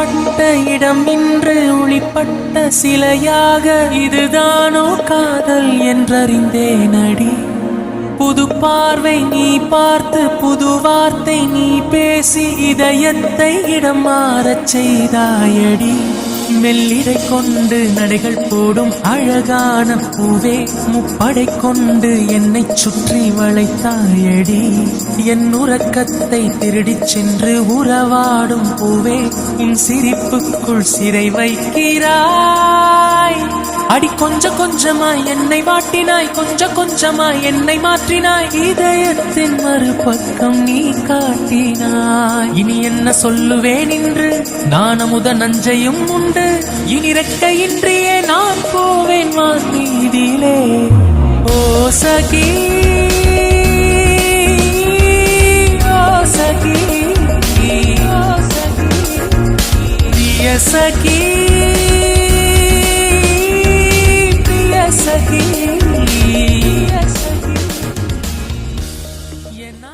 ஒளிப்பட்ட இடம் இன்று ஒளிப்பட்ட சிலையாக இதுதானோ காதல் என்றறிந்தேன் அடி. புது பார்வை நீ பார்த்து புது வார்த்தை நீ பேசி இதயத்தை இடம் மாறச் செய்தாயடி. மெல்லிடை கொண்டு நடைகள் போடும். அழகான பூவே முப்படை கொண்டு என்னை சுற்றி வளைத்தாயடி. என் உறக்கத்தை திருடிச் சென்று உறவாடும் பூவே உன் சிரிப்புக்குள் சிறை வைக்கிறாய். அடி கொஞ்சம் கொஞ்சமாய் என்னை வாட்டினாய் கொஞ்சம் கொஞ்சமாய் என்னை மாற்றினாய். இதயத்தின் மறுபக்கம் நீ காட்டி இனி என்ன சொல்லுவேன் என்று நானமுத நஞ்சையும் உண்டு. இனி ரெக்கையின்றியே நான் போவேன் வாங்கீதிலே ஓ சகி ஓ சகி ஓ சகி பிரிய சகி. என்ன